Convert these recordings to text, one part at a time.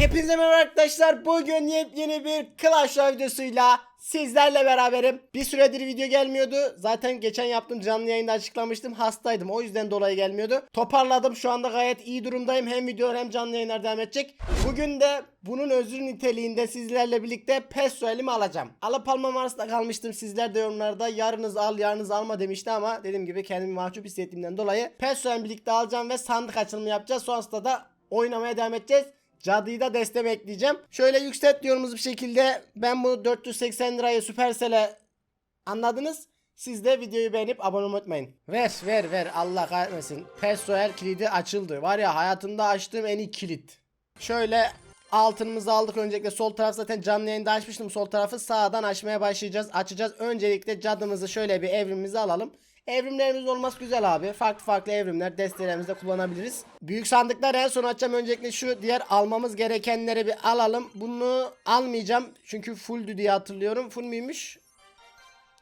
Hepinize merhaba arkadaşlar. Bugün yepyeni bir Clash Royale videosuyla sizlerle beraberim. Bir süredir video gelmiyordu. Zaten geçen yaptığım canlı yayında açıklamıştım. Hastaydım. O yüzden dolayı gelmiyordu. Toparladım. Şu anda gayet iyi durumdayım. Hem videolar hem canlı yayınlar devam edecek. Bugün de bunun özür niteliğinde sizlerle birlikte PES Royale'imi alacağım. Alıp almam arasında kalmıştım. Sizler de yorumlarda yarınız al yarınız alma demişti ama dediğim gibi kendimi mahcup hissettiğimden dolayı PES Royale'imi birlikte alacağım ve sandık açılımı yapacağız. Sonrasında da oynamaya devam edeceğiz. Cadıyı da destem ekleyeceğim. Şöyle yükselt diyorumuz bir şekilde ben bu 480 lirayı Supercell'e anladınız. Siz de videoyu beğenip abone olmayı unutmayın. Ver ver ver Allah kahretmesin. PES Royale kilidi açıldı. Var ya hayatımda açtığım en iyi kilit. Şöyle altınımızı aldık. Öncelikle sol taraf zaten canlı yayında açmıştım. Sol tarafı sağdan açmaya başlayacağız. Açacağız. Öncelikle cadımızı şöyle bir evrimimizi alalım. Evrimlerimiz olması güzel abi. Farklı farklı evrimler destelerimizde kullanabiliriz. Büyük sandıklar en son açacağım. Öncelikle şu diğer almamız gerekenleri bir alalım. Bunu almayacağım. Çünkü fulldü diye hatırlıyorum. Full müymüş?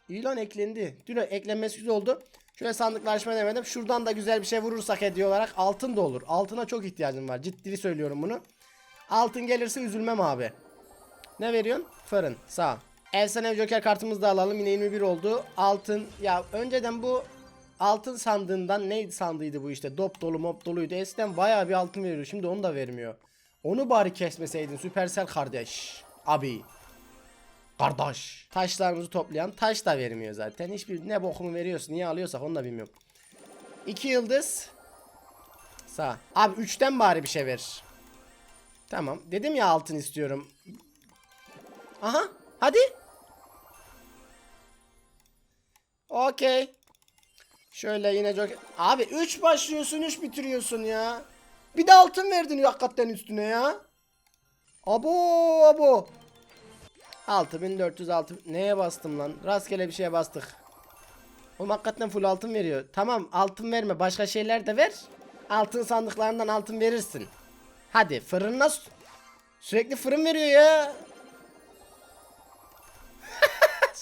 İyi lan eklendi. Dün eklenmesi güzel oldu. Şöyle sandıklar açmaya demedim. Şuradan da güzel bir şey vurursak hediye olarak altın da olur. Altına çok ihtiyacım var. Ciddi söylüyorum bunu. Altın gelirse üzülmem abi. Ne veriyorsun? Fırın. Sağ ol. Efsane Joker kartımızı da alalım. Yine 21 oldu. Altın. Ya önceden bu altın sandığından neydi sandığıydı bu işte. Dop dolu mop doluydu. Eskiden bayağı bir altın veriyor. Şimdi onu da vermiyor. Onu bari kesmeseydin. Süpersel kardeş. Abi. Kardeş. Taşlarımızı toplayan taş da vermiyor zaten. Hiçbir ne bokumu veriyorsun. Niye alıyorsak onu da bilmiyorum. 2 yıldız. Sağ. Abi 3'ten bari bir şey ver. Tamam. Dedim ya altın istiyorum. Aha. Hadi. Okey. Şöyle yine çok... Abi 3 başlıyorsun 3 bitiriyorsun ya. Bir de altın verdin hakikaten üstüne ya. Abo abo. 6406 neye bastım lan? Rastgele bir şeye bastık. Oğlum hakikaten full altın veriyor. Tamam altın verme başka şeyler de ver. Altın sandıklarından altın verirsin. Hadi fırın nasıl? Sürekli fırın veriyor ya.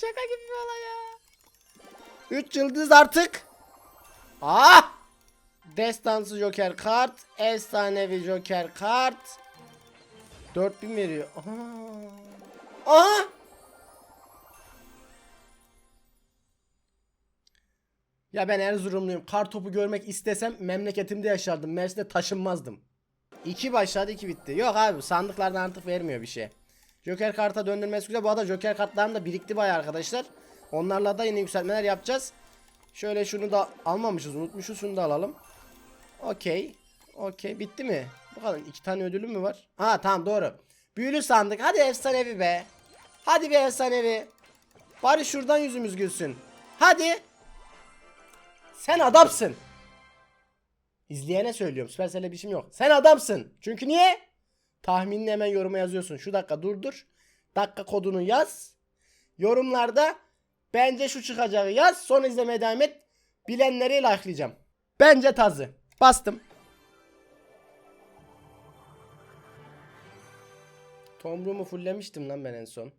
Şaka gibi bir olay ya. 3 yıldız artık. Ah! Destansı Joker kart, efsanevi Joker kart. 4000 veriyor. Aha! Aha! Ya ben Erzurumluyum. Kar topu görmek istesem memleketimde yaşardım. Mersin'de taşınmazdım. 2 başladı 2 bitti. Yok abi sandıklardan artık vermiyor bir şey. Joker karta döndürmesi güzel. Bu arada Joker kartlarım da birikti bayağı arkadaşlar. Onlarla da yine yükseltmeler yapacağız. Şöyle şunu da almamışız. Unutmuşuz. Şunu da alalım. Okey. Okey. Bitti mi? Kadar. iki tane ödülüm mü var? Ha tamam doğru. Büyülü sandık. Hadi efsanevi be. Hadi bir efsanevi. Bari şuradan yüzümüz gülsün. Hadi. Sen adamsın. İzleyene söylüyorum. Supercell'e bir işim yok. Sen adamsın. Çünkü niye? Tahminini hemen yoruma yazıyorsun. Şu dakika durdur. Dakika kodunu yaz. Yorumlarda bence şu çıkacağı yaz. Sonra izlemeye devam et. Bilenleri likelayacağım. Bence tazı. Bastım. Tomruğumu fulllemiştim lan ben en son.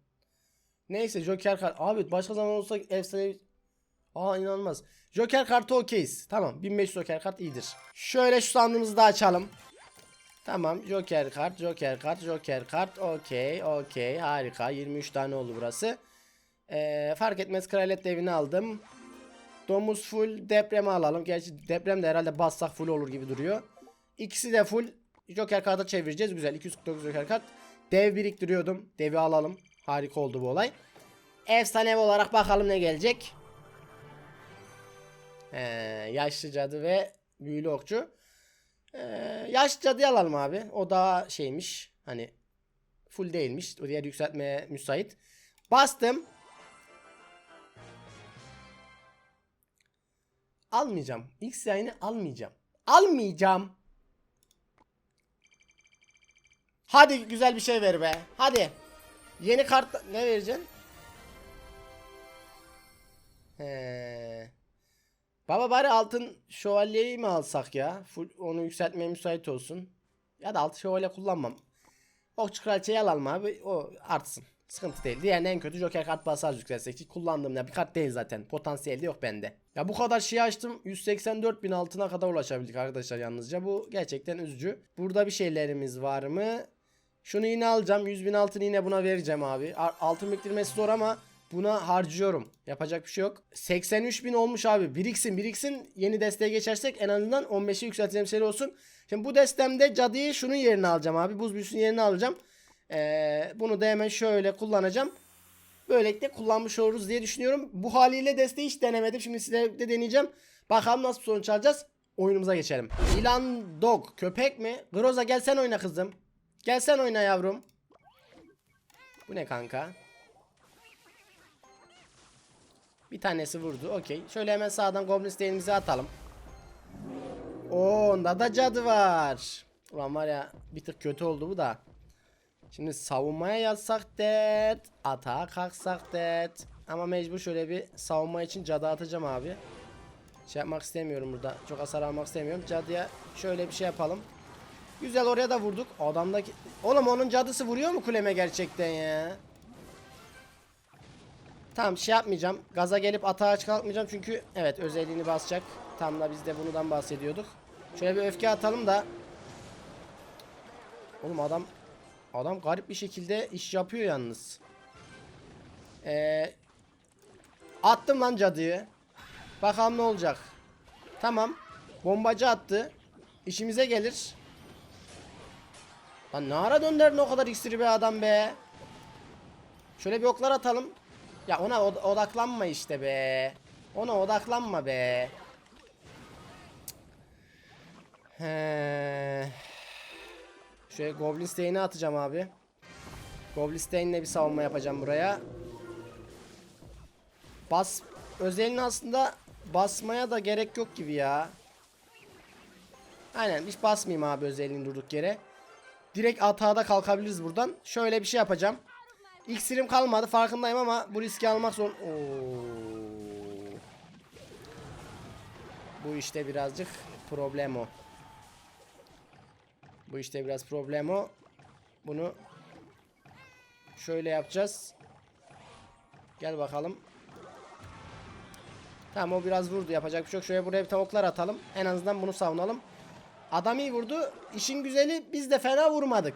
Neyse Joker kart. Abi başka zaman olsa efsane Aa inanılmaz. Joker kartı okeyiz. Tamam 1500 Joker kart iyidir. Şöyle şu sandığımızı da açalım. Tamam Joker kart, Joker kart, Joker kart. Okey, okey. Harika. 23 tane oldu burası. Ee, fark etmez kraliyet devini aldım. Domuz full depremi alalım. Gerçi deprem de herhalde bassak full olur gibi duruyor. İkisi de full. Joker kartı çevireceğiz. Güzel. 249 Joker kart. Dev biriktiriyordum. Devi alalım. Harika oldu bu olay. Efsanevi olarak bakalım ne gelecek. Ee, yaşlı cadı ve büyülü okçu. Ee, yaşlı cadıyı alalım abi. O daha şeymiş. Hani full değilmiş. O diğer yükseltmeye müsait. Bastım. Almayacağım. X yayını almayacağım. Almayacağım. Hadi güzel bir şey ver be. Hadi. Yeni kart ne vereceksin? He. Baba bari altın şövalyeyi mi alsak ya? Full onu yükseltmeye müsait olsun. Ya da altın şövalye kullanmam. Okçu kraliçeyi alalım abi. O artsın. Sıkıntı değil. Diğerine en kötü joker kart basar yükselsek. Hiç kullandığım ya bir kart değil zaten. Potansiyeli yok bende. Ya bu kadar şey açtım. 184 bin altına kadar ulaşabildik arkadaşlar yalnızca. Bu gerçekten üzücü. Burada bir şeylerimiz var mı? Şunu yine alacağım. 100 bin altını yine buna vereceğim abi. Altın biriktirmesi zor ama buna harcıyorum. Yapacak bir şey yok. 83 bin olmuş abi. Biriksin biriksin. Yeni desteğe geçersek en azından 15'i yükselteceğim seri olsun. Şimdi bu destemde cadıyı şunun yerine alacağım abi. Buz büyüsünün yerine alacağım. Ee, bunu da hemen şöyle kullanacağım. Böylelikle kullanmış oluruz diye düşünüyorum. Bu haliyle desteği hiç denemedim. Şimdi size de deneyeceğim. Bakalım nasıl sonuç alacağız. Oyunumuza geçelim. İlan dog. Köpek mi? Groza gel sen oyna kızım. Gel sen oyna yavrum. Bu ne kanka? Bir tanesi vurdu. Okey. Şöyle hemen sağdan Goblin Stain'imizi atalım. Oo, onda da cadı var. Ulan var ya bir tık kötü oldu bu da. Şimdi savunmaya yazsak det. Atağa kalksak det. Ama mecbur şöyle bir savunma için cadı atacağım abi. Şey yapmak istemiyorum burada. Çok hasar almak istemiyorum. Cadıya şöyle bir şey yapalım. Güzel oraya da vurduk. Adamdaki... Oğlum onun cadısı vuruyor mu kuleme gerçekten ya? Tamam şey yapmayacağım. Gaza gelip atağa kalkmayacağım çünkü evet özelliğini basacak. Tam da biz de bundan bahsediyorduk. Şöyle bir öfke atalım da. Oğlum adam adam garip bir şekilde iş yapıyor yalnız. Ee, attım lan cadıyı. Bakalım ne olacak. Tamam. Bombacı attı. İşimize gelir. Lan ne ara dönderdin o kadar iksiri be adam be. Şöyle bir oklar atalım. Ya ona od- odaklanma işte be. Ona odaklanma be. He. Şöyle Goblin Stain'i atacağım abi. Goblin Stain'le bir savunma yapacağım buraya. Bas özelini aslında basmaya da gerek yok gibi ya. Aynen hiç basmayayım abi özelliğini durduk yere. Direkt atağda kalkabiliriz buradan. Şöyle bir şey yapacağım. İksirim kalmadı farkındayım ama bu riski almak zor. Bu işte birazcık problem o. Bu işte biraz problem o. Bunu şöyle yapacağız. Gel bakalım. Tamam o biraz vurdu yapacak bir şey yok. Şöyle buraya bir tavuklar atalım. En azından bunu savunalım. Adam iyi vurdu. İşin güzeli biz de fena vurmadık.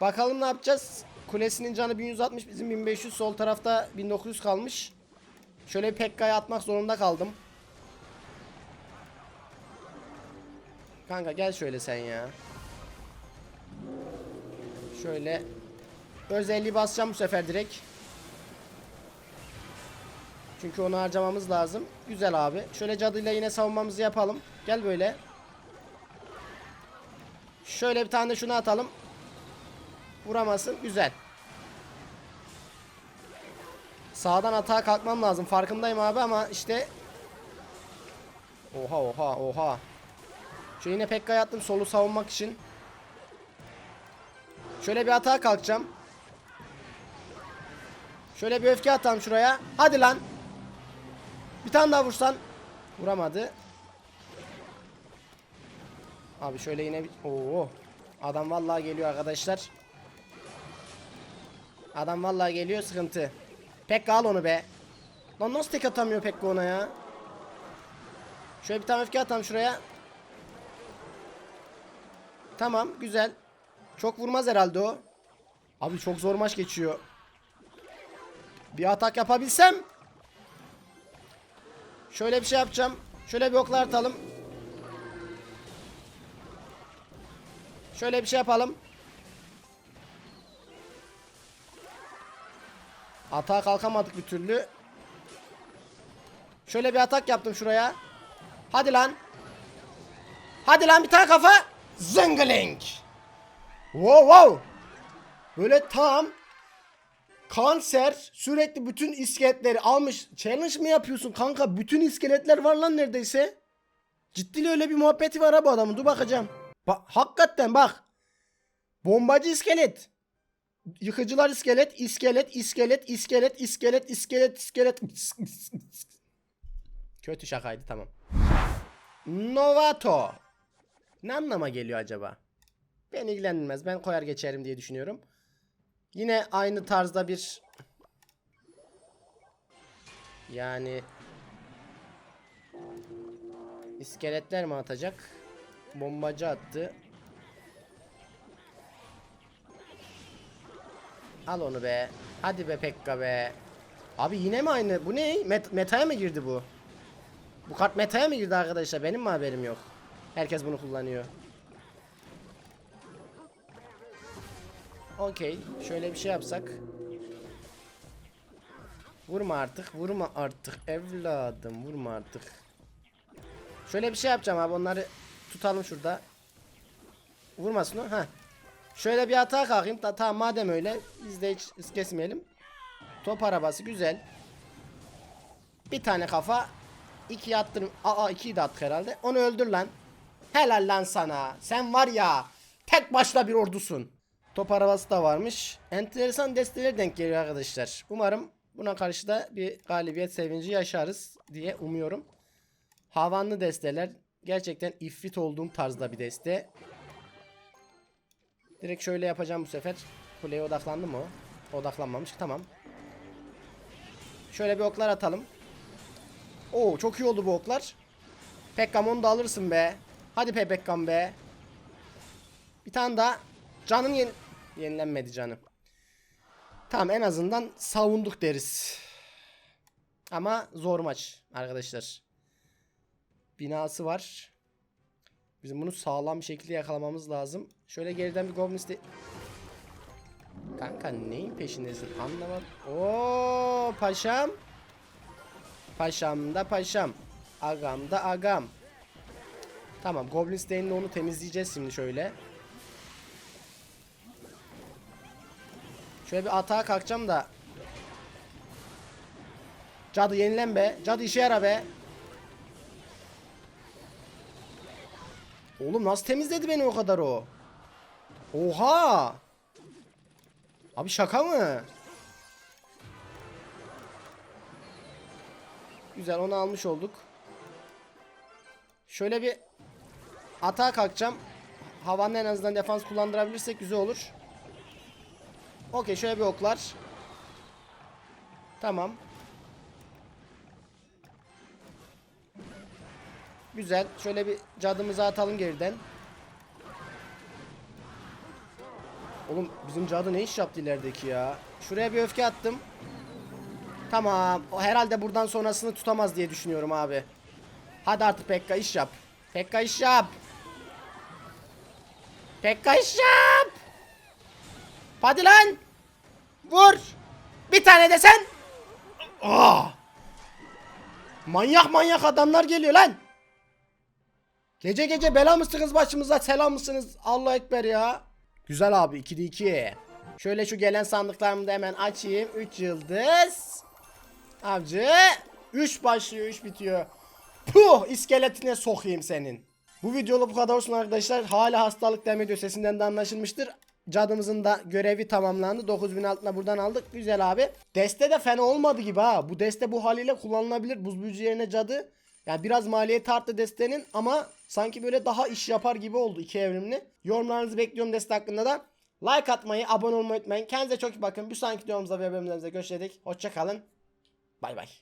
Bakalım ne yapacağız. Kulesinin canı 1160 bizim 1500 sol tarafta 1900 kalmış. Şöyle Pekka'ya atmak zorunda kaldım. Kanka gel şöyle sen ya. Şöyle özelliği basacağım bu sefer direkt. Çünkü onu harcamamız lazım. Güzel abi. Şöyle cadıyla yine savunmamızı yapalım. Gel böyle. Şöyle bir tane şunu atalım. Vuramasın. Güzel. Sağdan atağa kalkmam lazım. Farkındayım abi ama işte Oha oha oha. Şöyle yine Pekka'ya attım solu savunmak için. Şöyle bir atağa kalkacağım. Şöyle bir öfke atalım şuraya. Hadi lan. Bir tane daha vursan. Vuramadı. Abi şöyle yine bir... Oo. Adam vallahi geliyor arkadaşlar. Adam vallahi geliyor sıkıntı. Pekka al onu be. Lan nasıl tek atamıyor Pekka ona ya? Şöyle bir tane öfke atalım şuraya. Tamam güzel. Çok vurmaz herhalde o. Abi çok zor maç geçiyor. Bir atak yapabilsem. Şöyle bir şey yapacağım. Şöyle bir oklar atalım. Şöyle bir şey yapalım. Atağa kalkamadık bir türlü. Şöyle bir atak yaptım şuraya. Hadi lan. Hadi lan bir tane kafa. Zınglink. Wow wow. Böyle tam kanser sürekli bütün iskeletleri almış. Challenge mı yapıyorsun kanka? Bütün iskeletler var lan neredeyse. Ciddi öyle bir muhabbeti var ha bu adamın. Dur bakacağım. Bak hakikaten bak. Bombacı iskelet. Yıkıcılar iskelet, iskelet, iskelet, iskelet, iskelet, iskelet, iskelet. Kötü şakaydı tamam. Novato. Ne anlama geliyor acaba? Beni ilgilendirmez. Ben koyar geçerim diye düşünüyorum. Yine aynı tarzda bir yani iskeletler mi atacak? Bombacı attı. Al onu be. Hadi be Pekka be. Abi yine mi aynı? Bu ne? Met metaya mı girdi bu? Bu kart metaya mı girdi arkadaşlar? Benim mi haberim yok? Herkes bunu kullanıyor. Okey. Şöyle bir şey yapsak. Vurma artık. Vurma artık. Evladım vurma artık. Şöyle bir şey yapacağım abi. Onları tutalım şurada. Vurmasın o. Heh. Şöyle bir hata kalkayım. Ta, tamam madem öyle hız kesmeyelim. Top arabası güzel. Bir tane kafa. İki attım. Aa ikiyi de attık herhalde. Onu öldür lan. Helal lan sana. Sen var ya tek başına bir ordusun. Top arabası da varmış. Enteresan desteler denk geliyor arkadaşlar. Umarım buna karşı da bir galibiyet sevinci yaşarız diye umuyorum. Havanlı desteler gerçekten ifrit olduğum tarzda bir deste. Direkt şöyle yapacağım bu sefer. Kuleye odaklandı mı o? Odaklanmamış. Tamam. Şöyle bir oklar atalım. Oo çok iyi oldu bu oklar. Pekkam onu da alırsın be. Hadi pe Pekkam be. Bir tane daha. Canım yen yenilenmedi canım. Tamam en azından savunduk deriz. Ama zor maç arkadaşlar. Binası var. Bizim bunu sağlam bir şekilde yakalamamız lazım. Şöyle geriden bir Goblin iste... Kanka neyin peşindesin anlamadım. Oo paşam. Paşam da paşam. Agam da agam. Tamam Goblin Stain'le onu temizleyeceğiz şimdi şöyle. Şöyle bir atağa kalkacağım da. Cadı yenilen be. Cadı işe yara be. Oğlum nasıl temizledi beni o kadar o? Oha! Abi şaka mı? Güzel onu almış olduk. Şöyle bir atağa kalkacağım. Havanın en azından defans kullandırabilirsek güzel olur. Okey şöyle bir oklar. Tamam. Güzel. Şöyle bir cadımızı atalım geriden. Oğlum bizim cadı ne iş yaptı ilerideki ya? Şuraya bir öfke attım. Tamam. O herhalde buradan sonrasını tutamaz diye düşünüyorum abi. Hadi artık Pekka iş yap. Pekka iş yap. Pekka iş yap. Hadi lan. Vur. Bir tane de sen. Aa. Manyak manyak adamlar geliyor lan. Gece gece bela mısınız başımıza selam mısınız? Allah ekber ya. Güzel abi 2'de 2. Şöyle şu gelen sandıklarımı da hemen açayım. 3 yıldız. Avcı. 3 başlıyor 3 bitiyor. Puh iskeletine sokayım senin. Bu videoda bu kadar olsun arkadaşlar. Hala hastalık devam ediyor. Sesinden de anlaşılmıştır. Cadımızın da görevi tamamlandı. 9000 altına buradan aldık. Güzel abi. Deste de fena olmadı gibi ha. Bu deste bu haliyle kullanılabilir. Buz büyücü yerine cadı. Yani biraz maliyeti arttı destenin ama sanki böyle daha iş yapar gibi oldu iki evrimli. Yorumlarınızı bekliyorum deste hakkında da. Like atmayı, abone olmayı unutmayın. Kendinize çok iyi bakın. Bir sonraki videomuzda ve bölümlerimizde görüşürüz. Hoşçakalın. Bay bay.